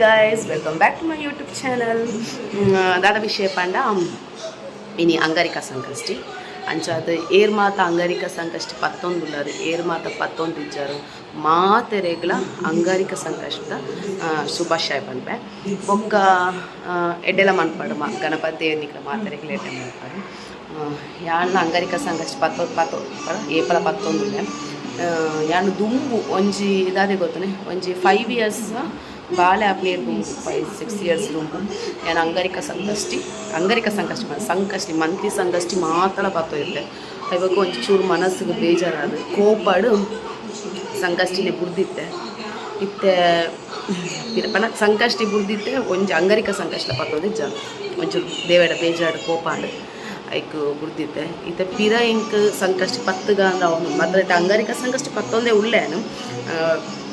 guys welcome back to my YouTube channel ದಾದ ವಿಷಯ ಪಂಡ ಇನಿ ಅಂಗಾರಿಕ ಸಂಕಷ್ಟಿ ಅಂಚಾದ ಏರ್ ಮಾತ ಅಂಗಾರಿಕ ಸಂಕಷ್ಟಿ ಪತ್ತೊಂದು ಉಳ್ಳಾರು ಏರ್ ಮಾತ ಪತ್ತೊಂದು ಇಜ್ಜಾರು ಮಾತೆರೆಗ್ಲ ಅಂಗಾರಿಕ ಸಂಕಷ್ಟದ ಶುಭಾಶಯ ಪನ್ಪೆ ಬೊಕ್ಕ ಆ, ಎಡ್ಡೆಲ ಮನ್ಪಾಡು ಮಾ ಗಣಪತಿ ನಿಕ್ಲ ಮಾತೆರೆಗ್ಲ ಎಡ್ಡೆ ಮನ್ಪಾಡು ಯಾಣ್ಣ ಅಂಗಾರಿಕ ಸಂಕಷ್ಟ ಪತ್ತೊ ಪತ್ತೊ ಏಪಲ ಪತ್ತೊಂದು ಯಾನು ದುಂಬು ಒಂಜಿ ಇದಾದೆ ಗೊತ್ತನೆ ಒಂಜಿ ಫೈವ್ ಇಯರ್ಸ್ ಬಾಳೆ ಆಪ್ಲೇರ್ ದುಂಬು ಫೈವ್ ಸಿಕ್ಸ್ ಇಯರ್ಸ್ ದುಂಬು ಯಾನು ಅಂಗಾರಿಕ ಸಂಕಷ್ಟಿ ಅಂಗಾರಿಕ ಸಂಕಷ್ಟಿ ಮಾತ್ರ ಸಂಕಷ್ಟಿ ಮಂತ್ಲಿ ಸಂಕಷ್ಟಿ ಮಾತ್ರ ಬತ್ತೋ ಇರ್ತೆ ಇವಾಗ ಒಂಚೂರು ಚೂರು ಮನಸ್ಸಿಗೆ ಬೇಜಾರಾದ ಕೋಪಾಡು ಸಂಕಷ್ಟಿನೇ ಬುಡ್ದಿತ್ತೆ ಇತ್ತೆ ಪನ ಸಂಕಷ್ಟಿ ಬುಡ್ದಿತ್ತೆ ಒಂಜಿ ಅಂಗಾರಿಕ ಸಂಕಷ್ಟ ಪತ್ತೋದು ಜನ ಒಂಚೂರು ದೇವೇಡ ಬೇಜಾಡು ಕೋಪಾಡು ಐಕ್ ಬುಡ್ದಿತ್ತೆ ಇತ್ತೆ ಪಿರ ಇಂಕ್ ಸಂಕಷ್ಟಿ ಪತ್ತುಗ ಅಂದ ಅವನು ಮಾತ್ರ ಇತ್ತೆ ಅಂಗಾರಿಕ ಸಂಕಷ್ಟಿ ಪತ್ತೊಂದೇ ಉಳ್ಳೇನು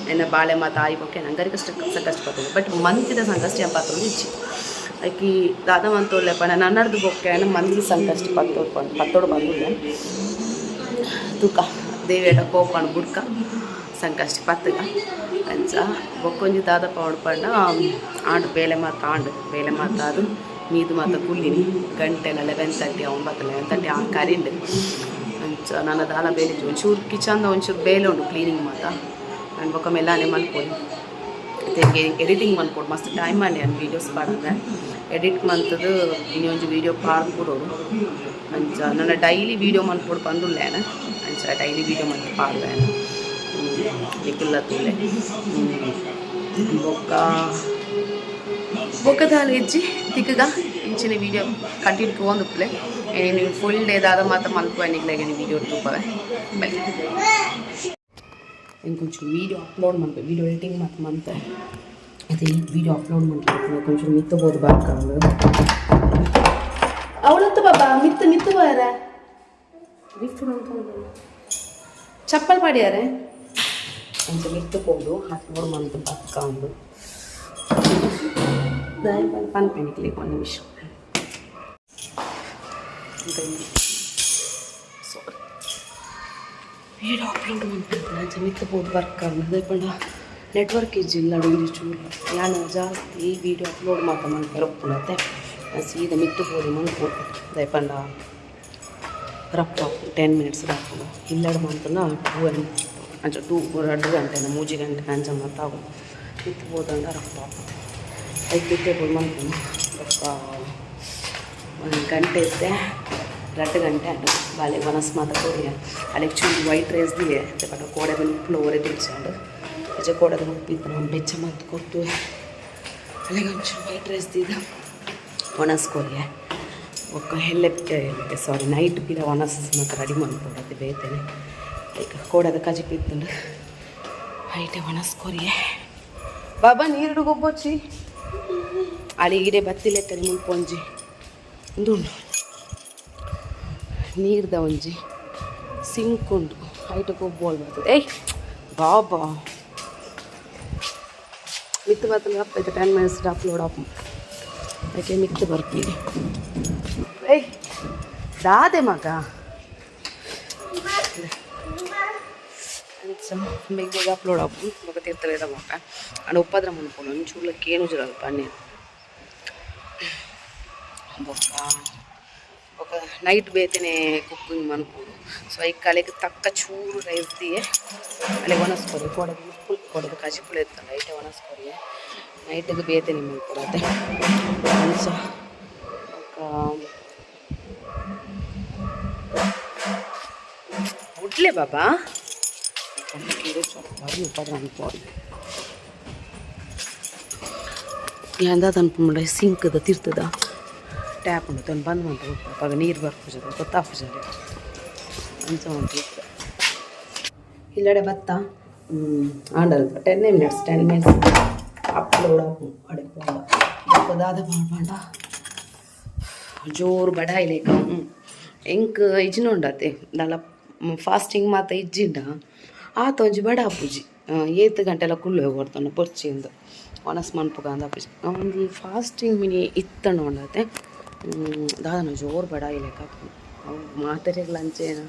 ಆ, ಎನ್ನ ಬಾಳೆ ಮಾತ ಆಯಿ ಬೊಕ್ಕೆ ಅಂಗಾರಿಕ ಸಂಕಷ್ಟಿ ಪತ್ತೊಂದು ಬಟ್ ಮಂತಿದ ಸಂಕಷ್ಟಿ ಆ ಪತ್ತೊಂದು ಇಚ್ಚಿ ಐಕಿ ದಾದ ಮಂತೋಳ್ಳೆ ಪನ ನನ್ನರ್ದು ಬೊಕ್ಕೆ ಮಂತ್ಲಿ ಸಂಕಷ್ಟಿ ಪತ್ತೋಡು ಪಂದ್ ಪತ್ತೋಡು ಬಂದಿದ್ದೆ ತೂಕ ದೇವೇಡ ಕೋಪಣ ಬುಡ್ಕ ಸಂಕಷ್ಟಿ ಪತ್ತಗ ಅಂಚ ಬೊಕ್ಕೊಂಜಿ ದಾದ ಪೌಡ್ ಪಂಡ ಆಂಡು ಬೇಳೆ ಮಾತ ಆಂಡು ಬೇಳೆ ಮಾತ ಅದು ಮೀದು ಮಾತ ಕುಲ್ಲಿನಿ ಗಂಟೆಲ ಲೆವೆನ್ ತರ್ಟಿ ಒಂಬತ್ತು ಲೆವೆನ್ ತರ್ಟಿ ಆ ಕರಿಂಡು ಅಂಚ ನನ್ನ ದಾಲ ಬೇಲೆ ಒಂಚೂರು ಕಿಚನ್ದ ಒಂಚೂರು ಬೇಲೆ ಉಂಡು ಕ್ಲೀನಿಂಗ್ ಮಾತ ನಾನು ಬೊಕ್ಕ ಮೆಲ್ಲಾನೆ ಮಲ್ಪೊಲಿ ಮತ್ತೆ ಎಡಿಟಿಂಗ್ ಮನ್ಕೊಡು ಮಸ್ತ್ ಟೈಮ್ ಮಾಡಿ ನಾನು ವೀಡಿಯೋಸ್ ಪಾಡಿದ್ರೆ ಎಡಿಟ್ ಮಂತದ್ದು ಇನ್ನೊಂದು ವೀಡಿಯೋ ಪಾಡ್ ಕೊಡೋರು ಅಂಚ ನನ್ನ ಡೈಲಿ ವೀಡಿಯೋ ಮನ್ಕೊಡು ಬಂದುಲ್ಲೇನ ಅಂಚ ಡೈಲಿ ವೀಡಿಯೋ ಮಂತ್ ಪಾಡ್ದೇನ ನಿಖಿಲ್ಲ ತುಲೆ ಬೊಕ್ಕ ಬೊಕ್ಕದಾಲ ಇಜ್ಜಿ ತಿಕ್ಕಗ ಇಂಚಿನ ವೀಡಿಯೋ ಕಂಟಿನ್ಯೂ ತೊಗೊಂಡುಪ್ಲೆ ನೀವು ಫುಲ್ ಡೇ ದಾದ ಮಾತ್ರ ಮಲ್ಪು ನಿಗ್ಲಾಗ ವೀಡಿಯೋ ತೂಪವೆ ಬೈ ఇంకొంచెం వీడియో అప్లోడ్ మనకు వీడియో ఎడిటింగ్ మాత్రం అంతే అది వీడియో అప్లోడ్ ಮಾಡ್ಬೇಕು కొంచెం ಮಿತ್ತಬೋದು ಬಾಕಂದು ಅವಳತ್ತು ಬಾಬಾ ಮಿತ್ತು ಮಿತ್ತು ಬಾರ ಲಿಫ್ಟ್ ಚಪ್ಪಲ್ ಪಾಡ್ಯಾರೆ కొంచెం ಮಿತ್ತುಬೋದು ಹತ್ಮೂರು ಮಂತ್ ಬಕ್ಕ ಒಂದು పని పెనికి ఒక ഈ ഡോക്ടറോട് ಮಾತಾಡ್ತಾರೆ ಮಿಕ್ಕ ಬೋದ್ ವರ್ಕ್ ಅನ್ನೋದು ಪಂಡ ನೆಟ್ವರ್ಕ್ ಇಜ್ಜಿಲ್ಲ ಅಡುಗೆ ಚೂರು ಯಾಣ ಜಾಸ್ತಿ ಈ ವಿಡಿಯೋ ಅಪ್ಲೋಡ್ ಮಾತ್ರ ಮಾಡ್ತಾರೆ ಒಪ್ಪುತ್ತೆ ಸೀದಾ ಮಿತ್ತು ಬೋದಿ ಮನ್ಪು ದಯಪಂಡ ರಪ್ಪ ಟೆನ್ ಮಿನಿಟ್ಸ್ ರಾಪು ಇಲ್ಲಡ ಮಂತನ ಟೂ ಅಂಡ್ ಅಂಚ ಟೂ ಎರಡು ಗಂಟೆನ ಮೂಜಿ ಗಂಟೆ ಅಂಚ ಮಾತಾಗು ಮಿತ್ತು ಬೋದಂಡ ರಪ್ಪ ಅದಕ್ಕೆ ಮಿತ್ತೆ ಬೋದ್ ಮನ್ಪು ಒಂದು ಗಂಟೆ ಇದ್ದೆ ಎರಡು ಗಂಟೆ ಅಂಡ್ ಬಾಲೆ ಮನಸ್ಸು ಮಾತ ಕೊಡಿಯ ಅಲ್ಲಿಗೆ ಚೂರು ವೈಟ್ ರೈಸ್ ದಿಯೆ ಕೋಡೆ ಬಂದು ಒರೆ ತಿಳ್ಸಂಡು ಅಜ್ಜ ಕೋಡೆದ ಉಪ್ಪಿತ್ತು ನಮ್ಮ ಬೆಚ್ಚ ಮಾತು ಕೊಟ್ಟು, ಅಲ್ಲಿಗೆ ಒಂಚೂರು ವೈಟ್ ರೈಸ್ ದಿದ ಒಣಸ್ಕೊರಿಯ ಒಕ್ಕ ಹೆಲ್ಲೆ ಸಾರಿ ನೈಟ್ ಪಿರ ಒಣಸ್ ಮತ್ತು ರೆಡಿ ಮಾಡ್ಕೊಡತ್ತೆ ಬೇತೇನೆ. ಈಗ ಕೋಡೆದ ಕಜಿ ಪಿತ್ತಂಡು ಹೈಟೆ ಒಣಸ್ಕೊರಿಯೆ ಬಾಬಾ ನೀರು ಗೊಬ್ಬೊಚ್ಚಿ ಬತ್ತಿಲ್ಲ ತಲೆ ಮುಲ್ಪೊಂಜಿ ಉಂಡು ನೀರ್ದ ಒಂಜಿ ಸಿಂಕ್ ಉಂಟು ಹೈಟ್ ಕೊಬ್ಬೋಲ್ ಬರ್ತದೆ ಏಯ್ ಬಾಬಾ ಮಿತ್ತು ಬರ್ತದೆ ಅಪ್ಪ ಆಯ್ತು ಟೆನ್ ಮಿನಿಟ್ಸ್ ಅಪ್ಲೋಡ್ ಆಫ್ ಯಾಕೆ ಮಿತ್ತು ಬರ್ತೀನಿ ಏಯ್ ದಾದೆ ಮಗ ಬೇಗ ಬೇಗ ಅಪ್ಲೋಡ್ ಆಪು ಮಗ ತಿರ್ತಲೇದ ಮಗ ಅಣ್ಣ ಉಪ್ಪದ್ರ ಮನ್ಕೊಂಡು ಒಂಚೂರ್ಲಕ್ಕೆ ಏನು ಜರಲ್ಲ ಪನ್ನೀರು ಬೊಕ್ಕ ఒక నైట్ బేతేనే కుకింగ్ మనుకోడు సో ఈ కళకి తక్క చూరు రైస్ దియే ಅಲ್ಲಿ ಒಣಸ್ಕೊರಿ ಕೊಡದು ಉಪ್ಪು ಕೊಡದು ಕಜಿಪುಳು ಎತ್ತ ನೈಟ್ ಒಣಸ್ಕೊರಿ ನೈಟ್ಗೆ ಬೇತೇನೆ ಮಲ್ಕೊಡತ್ತೆ ಸೊ ಉಡ್ಲೆ ಬಾಬಾ చొప్పాలి ఉపాధి అనుకోవాలి ಎಂದಾದ ಅನ್ಕೊಂಡ್ರೆ ಸಿಂಕದ ತಿರ್ತದ ಟ್ಯಾಪ್ ಉಂಟು ತಂದು ಬಂದ್ ಹೋಗ್ಬೇಕು ಆಗ ನೀರು ಬರ್ಪುಜದ ಗೊತ್ತಾಗ್ತದೆ ಅಂಚ ಉಂಟು. ಇಲ್ಲಡೆ ಭತ್ತ ಆಂಡಲ್ ten minutes ten minutes upload ದಾದ ಮಾಡ್ಬಂಡ ಜೋರು ಬಡ ಇಲೇಕ ಎಂಕ್ ಇಜ್ಜಿನ ಉಂಡತೆ ನಲ್ಲ ಫಾಸ್ಟಿಂಗ್ ಮಾತ ಇಜ್ಜಿಂಡ ಆತ ಒಂಜಿ ಬಡ ಪೂಜಿ ಏತ್ ಗಂಟೆಲ ಕುಲ್ಲು ಕೊಡ್ತಾನೆ ಪೊರ್ಚಿಯಿಂದ ಒಣಸ್ ಮನ್ಪುಗ ಅಂದ ಪೂಜಿ ಒಂದು ಫಾಸ್ಟಿಂಗ್ ಮಿನಿ ಇತ್ತಣ್ಣ ಉಂಡತೆ ದಾದನ ಜೋರು ಬಡ ಇಲೇಕ ಅವು ಮಾತೆರೆಗ್ಲ ಅಂಚೇನ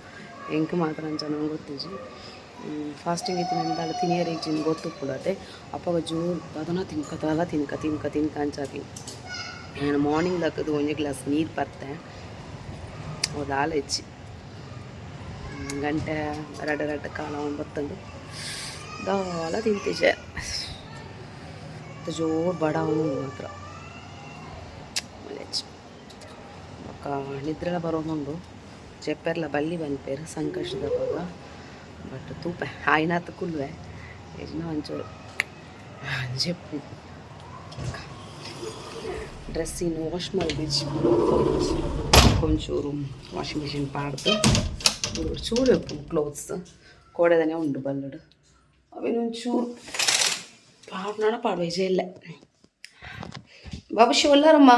ಎಂಕ್ ಮಾತ್ರ ಅಂಚ ನಂಗೆ ಗೊತ್ತಿಜಿ ಫಾಸ್ಟಿಂಗ್ ಇತ್ತು ನಿಂದಾಳು ತಿನಿಯರ್ ಜಿನ್ ಗೊತ್ತು ಕೊಡತ್ತೆ ಅಪ್ಪಾಗ ಜೋರು ಅದನ್ನ ತಿನ್ಕತ್ತಲ್ಲ ತಿನ್ಕ ತಿನ್ಕ ತಿನ್ಕ ಅಂಚಾಕಿ. ನಾನು ಮಾರ್ನಿಂಗ್ ದಕ್ಕದು ಒಂದು ಗ್ಲಾಸ್ ನೀರು ಬರ್ತೆ. ಅದು ಹಾಲು ಹೆಚ್ಚಿ. ಗಂಟೆ ಎರಡು ಎರಡು ಕಾಲ ಒಂಬತ್ತಂದು. ದಾಲ ತಿಂತೀಜೆ ಜೋರ್ ಬಡ ಮಾತ್ರ. ನಿದ್ರೆಲ್ಲ ಬರೋದೊಂದು ಚೆಪ್ಪೆರ್ಲ ಬಲ್ಲಿ ಬಂದ್ಪೇರು ಸಂಕಷ್ಟದಾಗ ಬಟ್ ತೂಪ ಆಯ್ನಾತ ಕುಲ್ವೆ ಇನ್ನೂ ಒಂಚೂರು చెప్పి. డ్రెస్ వాష్ మళ్ళీ కొంచెం వాషింగ్ మిషన్ పాడుతూ చూడు క్లోత్స్ కోడేదనే ఉండు బల్లుడు. అవి నుంచి పాడున్నాడో పాడు విజయలే బాబు శివల్లారమ్మా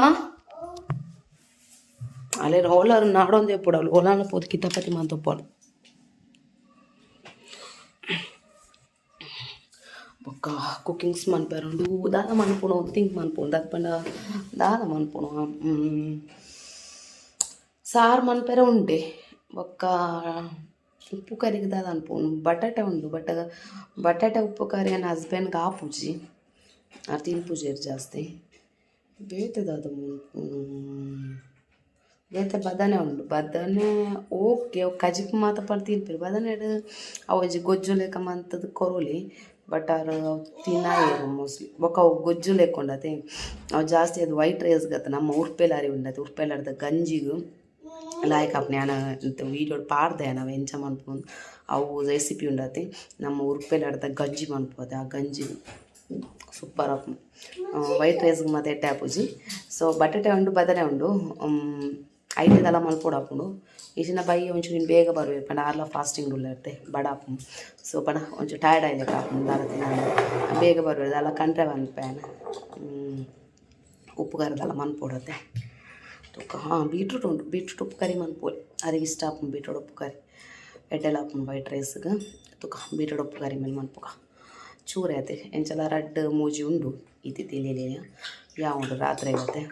ಅಲ್ಲಿ ರೋಲರ್ ನಾಡೊಂದೇ ಪುಡವಳು ಓಲಾನ కితాపతి మనతో ಮಂತಪ್ಪಳು ఒక్క కుకింగ్స్ మనిపారండు దాదాపు అనుకోను థింక్ మనిపోను దాని పైన దాదాపు అనుకోను సార్ మనిపేర ఉంటే ఒక్క ఉప్పు కర్రీకి దాదా అనుకోను బಟಾಟ ఉండు. ಬಟ ಬಟಾಟ ಉಪ್ಪು ಕರಿ ನನ್ನ ಹಸ್ಬೆಂಡ್ಗೆ ಆ ಪೂಜಿ ಆ ತಿನ್ ಪೂಜೆ ಜಾಸ್ತಿ ಬೇತೆ ದಾದ ಬೇತೆ ಬದನೆ ಉಂಡು. ಬದನೆ ಓಕೆ ಕಜಿಪ್ ಮಾತ ಪಡ್ ತಿನ್ಪಿರು ಬದನೆ ಅವು ಗೊಜ್ಜು ಲೆಕ್ಕ ಮಂತದ ಕೊರೋಲಿ, ಬಟ್ ಅವರು ತಿನ್ನಾಯಿರು ಮೋಸ್ಟ್ಲಿ ఒక ಗೊಜ್ಜು ಲೆಕ್ಕೊಂಡತೆ ಅವು ಜಾಸ್ತಿ ಅದು ವೈಟ್ ರೈಸ್ ಗತ್ತ ನಮ್ಮ ಉರ್ಪೆಲಾರಿ ಉಂಡತೆ. ಉರ್ಪೆಲಾರ್ದ ಗಂಜಿಗು ಲಾಯ್ಕ್ ಅಪ್ನೆ ನಾನು ವೀಡಿಯೋ ಪಾಡ್ದೆ ನಾವು ಎಂಚ ಮನ್ಪೊಂದು ಅವು ರೆಸಿಪಿ ಉಂಡತೆ. ನಮ್ಮ ಉರ್ಪೆಲಾರ್ದ ಗಂಜಿ ಮನ್ಪೋದೆ ಆ ಗಂಜಿ ಸೂಪರ್ ವೈಟ್ ರೈಸ್ಗೆ ಮತ್ತೆ ಎಟ್ಟೆ ಹಾಪುಜಿ ಸೊ ಬಟಾಟೆ ಉಂಡು, ಬದನೆ ಉಂಡು. ಐದೆದೆಲ್ಲ ಮಲ್ಪೊಡು ಹಾಪುಂಡು ಈಚಿನ ಬೈ ಒಂಚೂರು ನೀನು ಬೇಗ ಬರುವೆ. ಪಣ ಆರ್ಲ ಫಾಸ್ಟಿಂಗ್ ರೂಲ್ ಇರ್ತೆ ಬಡ ಹಾಪು ಸೊ ಪಣ ಒಂಚೂರು ಟಯರ್ಡ್ ಆಯ್ಲಿಕ್ಕೆ ಹಾಪುಂಡು ದಾರತೆ ನಾನು. ಬೇಗ ಬರುವೆ. ಅದೆಲ್ಲ ಕಂಡ್ರೆ ಮನ್ಪೇನ ಉಪ್ಪು ಖಾರದೆಲ್ಲ ಮನ್ಪೊಡತ್ತೆ ತುಕ್ಕ ಹಾಂ ಬೀಟ್ರೂಟ್ ಉಂಟು. ಬೀಟ್ರೂಟ್ ಉಪ್ಪು ಕರಿ ಮನ್ಪೋಲಿ ಅದಕ್ಕೆ ಇಷ್ಟ ಹಾಪು ಬೀಟ್ರೂಟ್ ಉಪ್ಪು ಕರಿ. ಎಡ್ಡೆಲ್ಲ ಹಾಪುಂಡು ವೈಟ್ ರೈಸ್ಗೆ ತುಕ್ಕ ಬೀಟ್ರೂಟ್ ಉಪ್ಪು ಕರಿ ಮೇಲೆ ಮನ್ಪುಕ ಚೂರೆ ಆಯ್ತು ಎಂಚಲ ರಡ್ ಮೂಜಿ ಉಂಡು. ತಿಳಿಯಲಿ ಯಾವ ಉಂಡು ರಾತ್ರಿ ಆಗುತ್ತೆ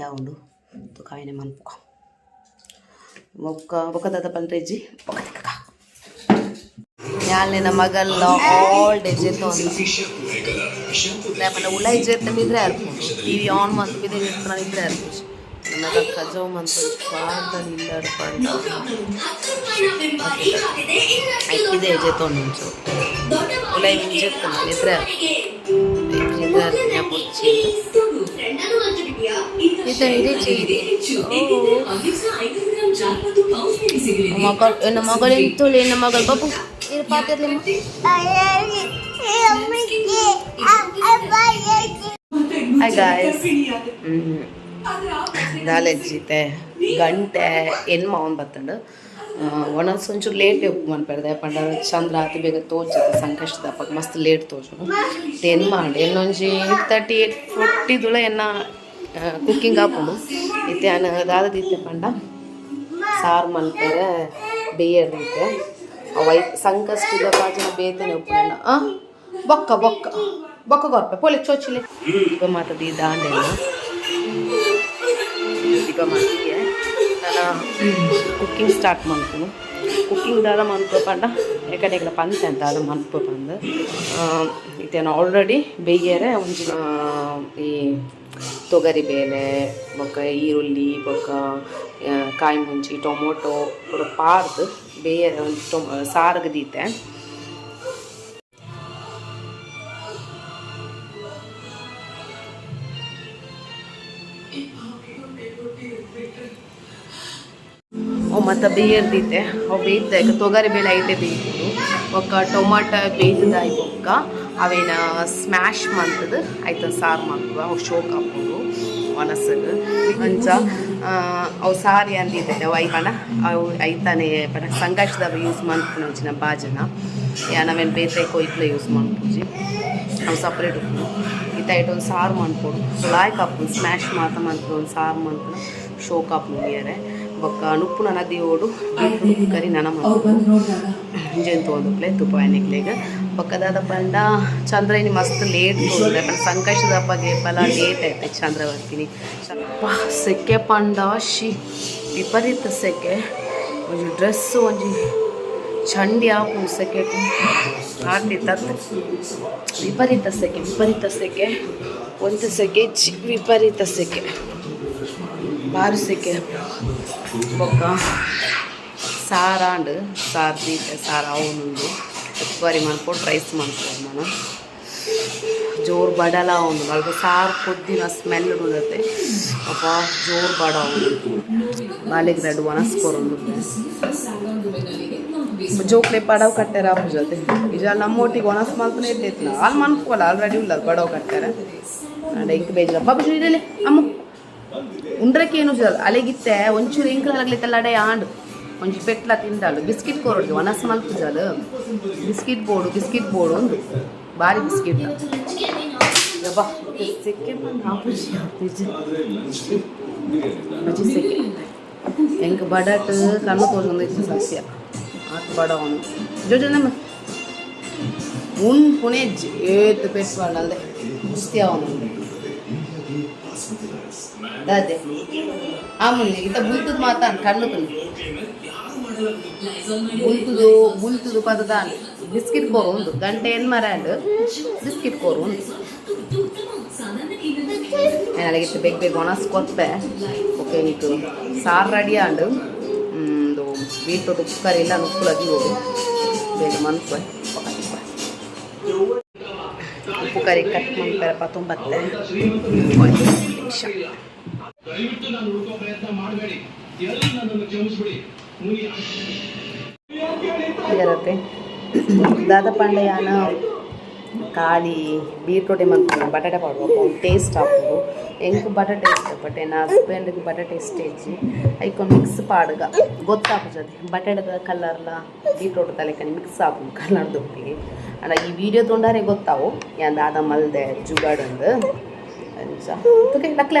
ಯಾವ ಉಂಡು Tukain naman po ka. Mukha, mukha tatapan Reggie. Mukha ka ka. ನ್ಯಾಲೆ ನಮಗಲ್ಲ ಓಲ್ಡ್ ಏಜ್ ಇತ್ತು ಅಂತ ಉಲ ಏಜ್ ಇತ್ತು ಬಿದ್ರೆ ಇರ್ಬೋದು ಟಿ ವಿ ಆನ್ ಮಂತ್ ಬಿದ್ರೆ ಇರ್ತಾರೆ ಇದ್ರೆ ಇರ್ಬೋದು ನನಗೆ ಕಜೋ ಮಂತ್ ಪಾದದಿಂದ ಹಿಡ್ಕೊಂಡು ಇದೆ ಏಜ್ ಇತ್ತು ಒಂದು ನಿಮಿಷ ಉಲ ಏಜ್ ಇತ್ತು ನಾನು ಇದ್ರೆ ಮಗಳು ನನ್ನ ಮಗಳು ಎಂತೋಳಿ ನನ್ನ ಮಗಳು ಬಾಬು ಇರು ಪಾತ್ರೆ ಹಾಯ್ ಗಾಯ್ಸ್ ನಾಲೆಜ್ಜಿತೆ ಗಂಟೆ ಎನ್ಮ ಅವನು ಬತ್ತಂಡು ಒಂದೊಂದು ಒಂಚೂರು ಲೇಟ್ ಮನ್ಪೆಡ್ದೆ ಪಂಡ ಚಂದ್ರ ಅತಿ ಬೇಗ ತೋಚಿದ ಸಂಕಷ್ಟ ದಪ್ಪಗೆ ಮಸ್ತ್ ಲೇಟ್ ತೋಚು ಎನ್ ಮಾಡಿ. ಇನ್ನೊಂಜಿ ತರ್ಟಿ ಏಟ್ ಫೋರ್ಟಿದುಳ ಎನ್ನ ಕುಕ್ಕಿಂಗ್ ಹಾಕೊಂಡು ಇತ್ತೆ ಅನ್ನ ದಾದದಿತ್ತೆ ಪಂಡ ಸಾರು ಮಲ್ಪೆರೆ ಬೇಯದಿತ್ತೆ ವೈ ಸಂಕಷ್ಟದ ಪಾಚಿನ ಬೇತನೆ ಉಪ್ಪುಂಡ ಆ, ಬೊಕ್ಕ ಬೊಕ್ಕ ಬೊಕ್ಕ ಗೊರ್ಪೆ ಪೊಲೆ ಚೋಚಿಲೆ ದೀಪ ಮಾತದಿ ದಾಂಡೆಲ್ಲ ದಾಂಡೆ ಮಾತಿಗೆ ನಾನು ಕುಕ್ಕಿಂಗ್ ಸ್ಟಾರ್ಟ್ ಮಾಡ್ತೀನಿ ಕುಕ್ಕಿಂಗ್ ದಾದ ಮನ್ಪು ಪಂಡ ಎಕಡೆಗಳ ಪಂಚ ಅಂತ ಅದು ಮನ್ಪು ಇತ್ತೇನು ಆಲ್ರೆಡಿ ಬೇಯರೆ ಒಂದು ಈ ತೊಗರಿ ಬೇಳೆ, ಬೊಕ್ಕ ಈರುಳ್ಳಿ, ಬೊಕ್ಕ ಕಾಯಿ ಮುಂಚಿ, ಟೊಮೊಟೊ ಪೂರ ಪಾರ್ದು ಬೇಯರೆ ಒಂದು ಟೊಮ್ ಸಾರಿಗೆ ದೀತೆ ಮತ್ತು ಬೇಯರ್ದಿತ್ತೆ ಅವು ಬೇಯ್ದಾಗ ತೊಗರಿ ಬೇಳೆ ಐತೆ ಬೇಯ್ದು ಒಕ್ಕ ಟೊಮಾಟ ಬೇಯ್ದದಾಯಿ ಬೊಕ್ಕ. ಅವೇನ ಸ್ಮ್ಯಾಶ್ ಮಾಡ್ತದ. ಆಯ್ತು ಸಾರು ಮಾಡ್ತದ. ಅವು ಶೋಕ್ ಹಾಕ್ಬೋದು ಒನಸಗೆ ಅಂಚ ಅವು ಸಾರಿ ಅಂದಿದ್ದೆ ಅವು ಐಪಣ ಅವು ಐತಾನೆ ಪಣ ಸಂಘರ್ಷದಾಗ ಯೂಸ್ ಮಾಡ್ಕೊಂಡು ನಮ್ಮ ಬಾಜನ. ನಾವೇನು ಬೇತೈಕೋ ಇಟ್ಲೆ ಯೂಸ್ ಮಾಡ್ಪೂಜಿ ಅವು ಸಪ್ರೇಟ್ ಉಪ್ಪು ಇತ್ತ ಒಂದು ಸಾರು ಮಾಡ್ಕೊಡು. ಲಾಯ್ಕ್ ಹಾಕ್ಬೋದು ಸ್ಮ್ಯಾಶ್ ಮಾತ ಮಾಡ್ಕೊಂಡು ಒಂದು ಸಾರು ಮಾಡ್ಕೊಂಡು ಶೋಕ್ ಹಾಕ್ಬೋದು ಬೊಕ್ಕ ಅನುಪ್ಪು ನನ್ನ ದೇವೋಡು ಕರಿ ನನ್ನ ಮುಂಜಾನೆ ಇಂಜನ್ ತೊಗೊಂಡು ಪ್ಲೇ ತುಪ್ಪ ಎಣ್ಣೆಗ್ಲೇಗ ಪಕ್ಕದಾದ ಪಂಡ ಚಂದ್ರನಿ ಮಸ್ತ್ ಲೇಟ್ ಪಂಡ ಸಂಕಷ್ಟದ ಹಬ್ಬಗೆ ಫಲ ಲೇಟ್ ಐತೆ ಚಂದ್ರ ಬರ್ತೀನಿ ಸೆಕೆ ಪಂಡ ಶಿ. ವಿಪರೀತ ಸೆಕೆ. ಒಂದು ಡ್ರೆಸ್ ಒಂಜಿ ಚಂಡಿ ಹಾಕು ಸೆಕೆ. ಆಗ್ತಿತ್ತು ವಿಪರೀತ ಸೆಕೆ ವಿಪರೀತ ಸೆಕೆ. ಒಂದು ಸೆಕೆ ಚಿ ವಿಪರೀತ ಸೆಕೆ. ಬಾರು ಸೆಕೆ ಬೊಕ್ಕ ಸಾರಾಂಡು ಸಾರು ತೀಟೆ ಸಾರು ಅವನುಂಡು ಉಪ್ಪರಿ ಮನ್ಕೊಂಡು ರೈಸ್ ಮಾಡ್ಕೊಂಡು ನಾನು. ಜೋರು ಬಡಲ ಅವನು. ಅಲ್ಪ ಸಾರು ಕೊದ್ದಿನ ಸ್ಮೆಲ್ ಉಡತ್ತೆ. ಅಪ್ಪ, ಜೋರು ಬಡ ಅವನು. ಬಾಲಿಗೆ ರೆಡ್ ಒಣಸ್ಕೊರೊಂದು ಜೋಕ್ಲೆ ಪಡವ್ ಕಟ್ಟಾರ ಅಪ್ಪ ಜೊತೆ. ಈಗ ನಮ್ಮ ಒಟ್ಟಿಗೆ ಒಣಸ್ ಮಾಲ್ಪನೇ ಇರ್ತೈತಿ ಅಲ್ಲಿ ಮನ್ಕೋಲ್ಲ ಆಲ್ರೆಡಿ ಉಲ್ಲ ಬಡವ್ ಕಟ್ಟಾರ ಅಂಡ್ ಇಂಕ್ ಬೇಜಾರ. ಬಾಬು ಇರಲಿ ಅಮ್ಮ. ಉಂಡ್ರಕ್ಕೆ ಏನು ಜಲ್ ಅಲೆಗಿತ್ತೆ, ಒಂಚೂರು ಇಂಕ್ಲಾಗ್ಲಿತ್ತಲ್ಲ ಅಡೆ ಆಂಡು ಒಂಚೂರು ಪೆಟ್ಲ ತಿಂದಾಳು. ಬಿಸ್ಕಿಟ್ ಕೋರೊಡ್ದು ಒಣಸ್ ಮಲ್ಪು ಜಲ್. ಬಿಸ್ಕಿಟ್ ಬೋರ್ಡು ಬಿಸ್ಕಿಟ್ ಬೋರ್ಡು ಒಂದು ಭಾರಿ ಬಿಸ್ಕಿಟ್. ಹೆಂಗೆ ಬಡಟ್ ಕಣ್ಣು ತೋರ್ಸೊಂದೈತಿ ಸಸ್ಯ ಆತ ಬಡ ಅವನು. ಜೋಜ ನಮ್ಮ ಉಣ್ ಪುಣೆ ಏತ್ ಪೆಟ್ಟು ಅಲ್ಲದೆ ಕುಸ್ತಿ ಅವನು. ಅದೇ ಆ ಮುಂದೆ ಇತ್ತ ಬುಲ್ತದ ಮಾತಾನ್ ಕಣ್ಣು ತಂದು ಬುಲ್ತುದು ಬುಲ್ತುದು ಪದದ ಬಿಸ್ಕಿಟ್ ಕೋರು ಒಂದು ಗಂಟೆ ಏನು ಮರ ಅಂಡ್ ಬಿಸ್ಕಿಟ್ ಕೋರು ಒಂದು ನನಗಿತ್ತು ಬೇಗ ಬೇಗ ಒಣಸ್ಕೊತ್ತೆ ಓಕೆ ನೀತು ಸಾರು ರೆಡಿ ಆಂಡ್ ಒಂದು ಬೀಟ್ರೂಟ್ ಉಪ್ಪುಕರಿ ಇಲ್ಲ ಉಪ್ಪು ಅದಿ ಹೋಗು ಬೇಗ ಮನ್ಕೊ ಉಪ್ಪು ಕರಿ ಕಟ್ ಮಾಡ್ತಾರಪ್ಪ ತುಂಬತ್ತೆ ಒಂದು ನಿಮಿಷ ದಯವಿಟ್ಟು ನಾನು ಹುಡುಕೋ ಪ್ರಯತ್ನ ಮಾಡಬೇಡಿ. ಎಲ್ಲಿ ನನ್ನನ್ನು ಕ್ಷಮಿಸ್ಬಿಡಿ. ಇರುತ್ತೆ ದಾದ ಪಾಂಡೆಯನ ಬೀಟ್ರೋಟಿ ಮತ್ತು ಬಟಾಟೆ ಪಾಡ್ಬೇಕು ಟೇಸ್ಟ್ ಹಾಕೋದು ಎಂಕ್ ಬಟಾಟೆ ಇಷ್ಟಪಟ್ಟೆ ನಾ ಹಸ್ಬೆಂಡ್ಗೆ ಬಟಾಟೆ ಇಷ್ಟ ಹೆಚ್ಚಿ. ಐಕೊಂಡು ಮಿಕ್ಸ್ ಪಾಡ್ಗ. ಗೊತ್ತಾಗ್ತದೆ ಬಟಾಟದ ಕಲರ್ಲ ಬೀಟ್ರೋಟ್ ತಲೆಕನಿ ಮಿಕ್ಸ್ ಹಾಕು ಕಲರ್ ದುಡ್ಡಿಗೆ ಅಲ್ಲ ಈ ವಿಡಿಯೋ ತೊಂಡಾರೆ ಗೊತ್ತಾವು. ಯಾಂದ ದಾದ ಮಲ್ದೆ ಜುಗಾಡಂದು ಅಂಚ. ತುಕೆ ಲಕ್ಲೆ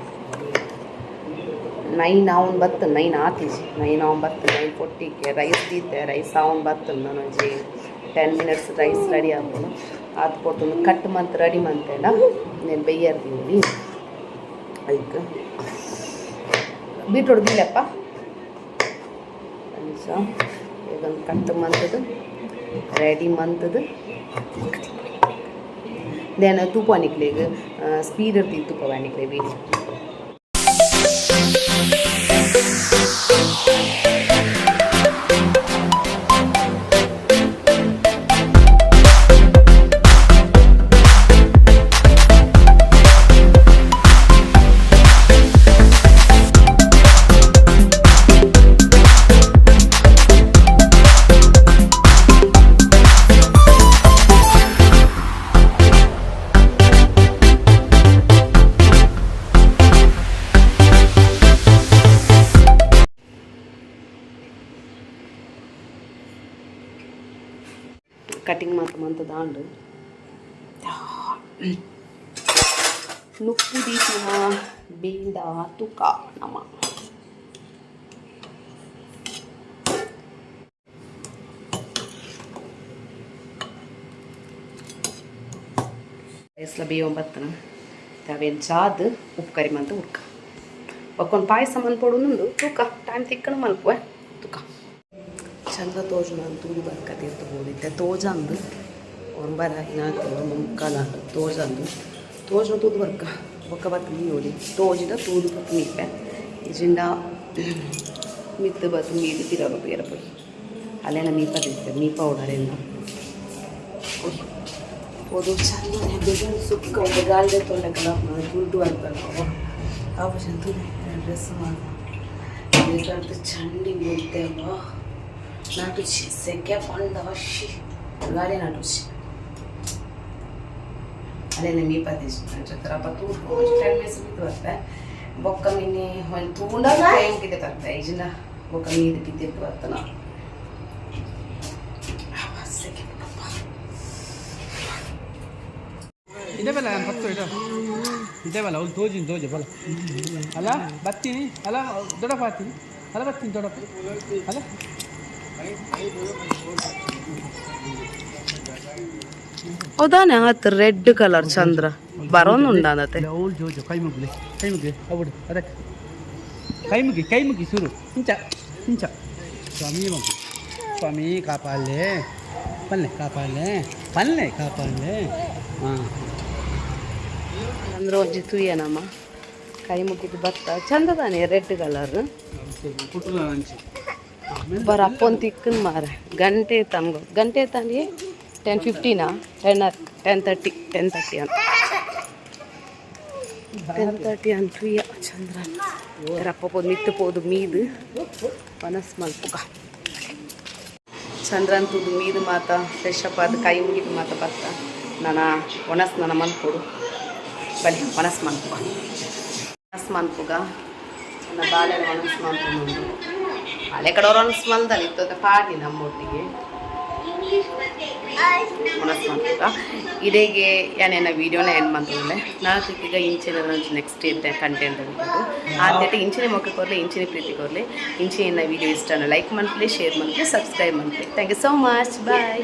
ನೈನ್ ಆವನ್ ಬತ್ತು ನೈನ್ ಆತೀಜಿ. ನೈನ್ ಆವನ್ ಬತ್ತು ನೈನ್ ಫೋರ್ಟಿಗೆ ರೈಸ್ ದೀತೆ ರೈಸ್ ಆವನ್ ಬತ್ತು ನನಗೆ ಟೆನ್ ಮಿನಿಟ್ಸ್ ರೈಸ್ ರೆಡಿ ಆಗ್ಬೋದು ಅದು ಕೊಟ್ಟು ಕಟ್ ಮಂತ್ ರೆಡಿ ಮಂತೇನ నేను ಬೆಯ್ಯರ್ದೀನಿ ಅದಕ್ಕೆ ಬೀಟ್ರೂಟ್ ದಿಲ್ಲಪ್ಪ ಅಂಚ ಇದೊಂದು ಕಟ್ ಮಂತದ್ದು ರೆಡಿ ಮಂತದ್ದು ದೆನ್ ತುಪ್ಪ ನಿಕ್ಲಿಗೆ ಸ್ಪೀಡ್ ಇರ್ತಿತ್ತು ತುಪ್ಪ ಬಾಣಿಕ್ಲೆ ಬೀಡಿ Yeah. ಕಟಿಂಗ್ ಮಾತ್ರ ಮಂತ ದಾಂಡು ನುಪ್ಪು ದೀಪಿನ ಬೇಡ ತುಕ ನಮ ರೈಸ್ಲ ಬೇಯೊಂಬತ್ತನ ಅವೇನು ಚಾದ್ ಉಪ್ಪು ಕರಿ ಮಂತ ಉಡ್ಕ ಒಕ್ಕೊಂದು ಪಾಯಸ ಮನ್ಪೊಡುಂದು ತೂಕ ಟೈಮ್ ತಿಕ್ಕಣ ಮಲ್ಪುವೆ ತೂಕ ಚಂದ ತೋಜು ನಾನು ತೂದು ಬರ್ಕತೆ ಅಂತ ಹೋಗಿದ್ದೆ ತೋಜಂದು ಒಂಬರ ನಾಲ್ಕು ಒಂದು ಮುಕ್ಕಾಲು ತೋಜಂದು ತೋಜು ತೂದು ಬರ್ಕ ಒಕ್ಕ ಬತ್ತು ನೀ ಹೋಗಿ ತೋಜಿದ ತೂದು ಬತ್ತು ಮೀಪೆ ಇಜಿಂದ ಮಿತ್ತು ಬತ್ತು ಮೀದು ತಿರೋರು ಬೇರೆ ಪೋಯಿ ಅಲ್ಲೆಲ್ಲ ಮೀಪ ತಿಂತೆ ಮೀಪ ಓಡಾರೆಲ್ಲ ಓದು ಚಂದ ಬೇಗ ಸುಕ್ಕ ಒಂದು ಗಾಳಿದೆ ತೊಂಡಕಲ್ಲ ದುಡ್ಡು ಅಂತ ಅವ ಚಂದ ಡ್ರೆಸ್ ಮಾಡ ಬೇಕಂತ ಚಂಡಿ ಮುದ್ದೆವ ನಾಟುಚಿ ಸೆಕೆ ಪಂಡ ಶಿ ಗಾಳಿ ನಾಟುಚಿ ಅಲ್ಲೆಲ್ಲ ಮೀ ಪದೇಶ್ ಚತ್ರಪ್ಪ ತೂರು ಟೆನ್ ಮಿನಿಟ್ಸ್ ಬಿದ್ದು ಬರ್ತೆ. ಬೊಕ್ಕ ಮಿನ್ನಿ ಒಂದು ತೂಂಡ ಹೆಂಗಿದೆ ಬರ್ತೆ. ಈಜಿನ ಬೊಕ್ಕ ಮೀದು ಬಿದ್ದಿತ್ತು ಬರ್ತನ ಇದೇ ಬಲ್ಲ ನಾನು ಇಡ ಇದೇ? ಬಲ್ಲ ಅವ್ಳು ತೋಜಿನ ತೋಜೆ ಬಲ್ಲ. ಅಲ್ಲ ಬರ್ತೀನಿ. ಅಲ್ಲ ದೊಡ್ಡಪ್ಪ ಬರ್ತೀನಿ ಅಲ್ಲ ಬರ್ತೀನಿ ದೊಡ್ಡಪ್ಪ. ಅಲ್ಲ. ಹೌದಾನೆ ಆತು ರೆಡ್ ಕಲರ್ ಚಂದ್ರ ಬರೋನುಂಡಾನತೆ ಅವಳು ಜೋಜು ಕೈ ಮುಗ್ಲಿ ಕೈ ಮುಗ್ಲಿ ಅವ್ಬಿಡು ಅದಕ್ಕೆ ಕೈ ಮುಗಿ ಕೈ ಮುಗಿ ಸುರು ಹಿಂಚ ಹಿಂಚ ಸ್ವಾಮಿ ಮಗು ಸ್ವಾಮಿ ಕಾಪಾಡಲೆ ಪಲ್ಲೆ ಕಾಪಾಡಲೆ ಪಲ್ಲೆ ಕಾಪಾಡಲೆ ಹಾಂ ಚಂದ್ರ ಒಂಜಿ ತುಯ್ಯನಮ್ಮ ಕೈ ಮುಗಿದು ಭತ್ತ ಚಂದದಾನೆ ರೆಡ್ ಕಲರ್ ಪುಟ್ಟದ ಹಂಚಿ ಬರ ಅಪ್ಪೊಂದು ತಿಕ್ಕನ್ ಮಾರ. ಗಂಟೆ ತಂಗ ಗಂಟೆ ತಾನಿ ten ಫಿಫ್ಟೀನಾ ten ten thirty ten thirty ಅಂತ ಟೆನ್ ತರ್ಟಿ ಅಂತೂ ಚಂದ್ರ ರಪ್ಪ ಪೋದು ಮಿತ್ತು ಪೋದು ಮೀದು. ಮನಸ್ ಮಲ್ಪುಗ ಚಂದ್ರನ್ ತುದು ಮೀದು ಮಾತ ಫ್ರೆಶ್ ಅಪ್ ಆದ ಕೈ ಮುಗಿದು ಮಾತ ಬರ್ತ. ನಾನು ಒಣಸ್ ನನ್ನ ಮಲ್ಪೊಡು ಬಲಿ ಒಣಸ್ ಮಲ್ಪುಗ ಒಣಸ್ ಮಲ್ಪುಗ ನನ್ನ ಬಾಳೆ ಒಣಸ್ ಮಲ್ಪುಂಡು ಹಳೆ ಕಡೆ ಒಣಸ್ ಮಲ್ದಲ್ಲಿ ಇತ್ತು. ಪಾಡಿ ನಮ್ಮೊಟ್ಟಿಗೆ. ಮಲ್ಪುಗ ಇದೇಗೆ ಯಾನೇನ ವೀಡಿಯೋನ ಮಾಡ್ತದೆ ನಾಲ್ಕು ಈಗ ಇಂಚಿನ ನೆಕ್ಸ್ಟ್ ಇದ್ದೆ ಕಂಟೆಂಟ್ ಬಿಟ್ಟು ಆದ್ಯತೆ ಇಂಚಿನ ಮುಖಕ್ಕೆ ಕೊರಲಿ ಇಂಚಿನ ಪ್ರೀತಿ ಕೊರಲಿ ಇಂಚಿನ ವಿಡಿಯೋ ಇಷ್ಟ ಲೈಕ್ ಮಾಡ್ಲಿ ಶೇರ್ ಮಾಡ್ಲಿ ಸಬ್ಸ್ಕ್ರೈಬ್ ಮಾಡ್ಲಿ thank you so much bye